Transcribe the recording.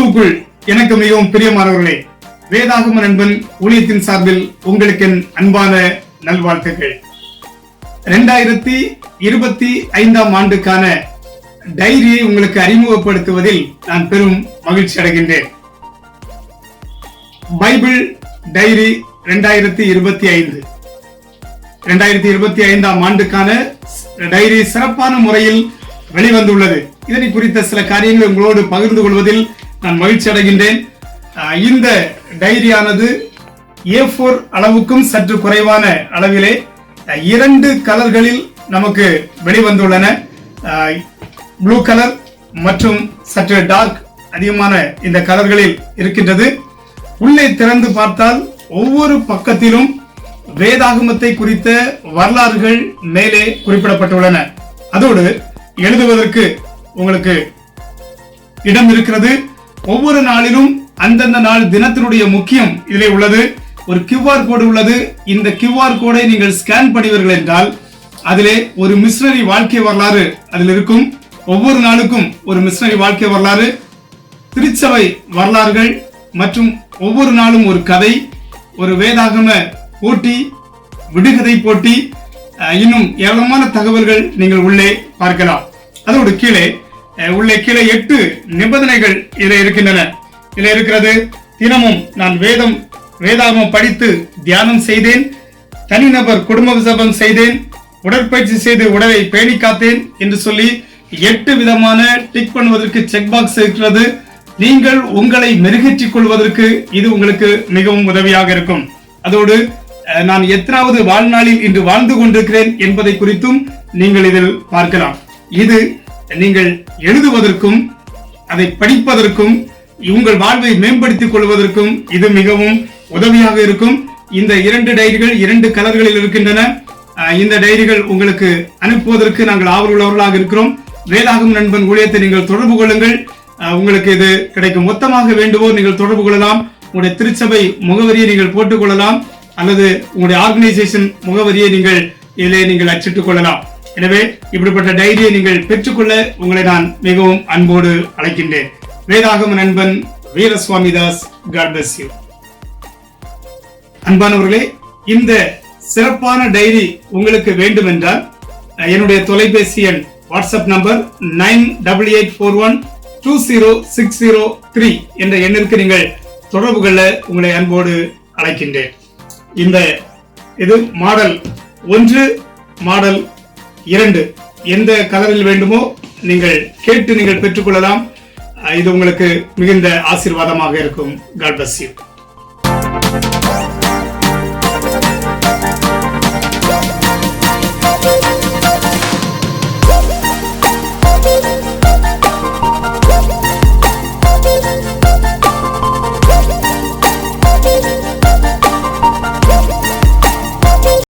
கிறிஸ்துவுக்குள் எனக்கு மிகவும் பிரியமானவர்களே வேதாகம நண்பன் ஊழியத்தின் சார்பில் உங்களுக்கு என் அன்பான நல்வாழ்த்துக்கள். இரண்டாயிரத்தி இருபத்தி ஐந்தாம் ஆண்டுக்கான டைரியை உங்களுக்கு அறிமுகப்படுத்துவதில் நான் பெரும் மகிழ்ச்சி அடைகின்றேன். பைபிள் டைரி இரண்டாயிரத்தி இருபத்தி ஐந்து. இரண்டாயிரத்தி இருபத்தி ஐந்தாம் ஆண்டுக்கான டைரி சிறப்பான முறையில் வெளிவந்துள்ளது. இதனை குறித்த சில காரியங்களை உங்களோடு பகிர்ந்து கொள்வதில் நான் மகிழ்ச்சி அடைகின்றேன். இந்த டைரியானது ஏ ஃபோர் அளவுக்கும் சற்று குறைவான அளவிலே இரண்டு கலர்களில் நமக்கு வெளிவந்துள்ளன. ப்ளூ கலர் மற்றும் சற்று டார்க் அதிகமான இந்த கலர்களில் இருக்கின்றது. உள்ளே திறந்து பார்த்தால் ஒவ்வொரு பக்கத்திலும் வேதாகமத்தை குறித்த வரலாறுகள் மேலே குறிப்பிடப்பட்டுள்ளன. அதோடு எழுதுவதற்கு உங்களுக்கு இடம் இருக்கிறது. ஒவ்வொரு நாளிலும் அந்தந்த நாள் தினத்தினுடைய முக்கியம் இதிலே உள்ளது. ஒரு கியூஆர் கோடு உள்ளது. இந்த கியூஆர் கோடை நீங்கள் ஸ்கேன் பண்ணுவீர்கள் என்றால் அதிலே ஒரு மிஷினரி வாழ்க்கை வரலாறு அதில் இருக்கும். ஒவ்வொரு நாளுக்கும் ஒரு மிஷினரி வாழ்க்கை வரலாறு திருச்சபை வரலாறுகள் மற்றும் ஒவ்வொரு நாளும் ஒரு கதை ஒரு வேதாகம போட்டி விடுகதை போட்டி இன்னும் ஏராளமான தகவல்கள் நீங்கள் உள்ளே பார்க்கலாம். அதோடு கீழே உள்ளே கீழே எட்டு நிபந்தனைகள் இதில் இருக்கின்றன. இதில் இருக்கிறது தினமும் நான் வேதம் வேதாகமம் படித்து தியானம் செய்தேன் தனிநபர் குடும்ப விசபம் செய்தேன் உடற்பயிற்சி செய்து உடலை பேணி காத்தேன் என்று சொல்லி எட்டு விதமான டிக் பண்ணுவதற்கு செக் பாக்ஸ் இருக்கிறது. நீங்கள் உங்களை மெருகேற்றிக் கொள்வதற்கு இது உங்களுக்கு மிகவும் உதவியாக இருக்கும். அதோடு நான் எத்தனாவது வாழ்நாளில் இன்று வாழ்ந்து கொண்டிருக்கிறேன் என்பதை குறித்தும் நீங்கள் இதில் பார்க்கலாம். இது நீங்கள் எழுதுவதற்கும் அதை படிப்பதற்கும் உங்கள் வாழ்வை மேம்படுத்திக் கொள்வதற்கும் இது மிகவும் உதவியாக இருக்கும். இந்த இரண்டு டைரிகள் இரண்டு கலர்களில் இருக்கின்றன. இந்த டைரிகள் உங்களுக்கு அனுப்புவதற்கு நாங்கள் ஆவலுள்ளவர்களாக இருக்கிறோம். வேலாகும் நண்பன் ஊழியத்தை நீங்கள் தொடர்பு கொள்ளுங்கள். உங்களுக்கு இது கிடைக்கும். மொத்தமாக வேண்டுவோர் நீங்கள் தொடர்பு கொள்ளலாம். உங்களுடைய திருச்சபை முகவரியை நீங்கள் போட்டுக் கொள்ளலாம். அல்லது உங்களுடைய ஆர்கனைசேஷன் முகவரியை நீங்கள் இதிலே நீங்கள் அச்சிட்டுக் கொள்ளலாம். எனவே இப்படிப்பட்ட டைரியை நீங்கள் பெற்றுக்கொள்ள உங்களை நான் மிகவும் அன்போடு அழைக்கின்றேன். வேதாகம நண்பன் வீரசுவாமி தாஸ் bless யூ அன்பானவர்களே இந்த சிறப்பான டைரி உங்களுக்கு வேண்டும் என்றால் என்னுடைய தொலைபேசி எண் WhatsApp number nine double eight four one two zero six zero three என்ற எண்ணிற்கு நீங்கள் தொடர்பு கொள்ள உங்களை அன்போடு அழைக்கின்றேன். இந்த இது மாடல் ஒன்று மாடல் இரண்டு எந்த கலரில் வேண்டுமோ நீங்கள் கேட்டு நீங்கள் பெற்றுக்கொள்ளலாம். இது உங்களுக்கு மிகுந்த ஆசீர்வாதமாக இருக்கும். God bless you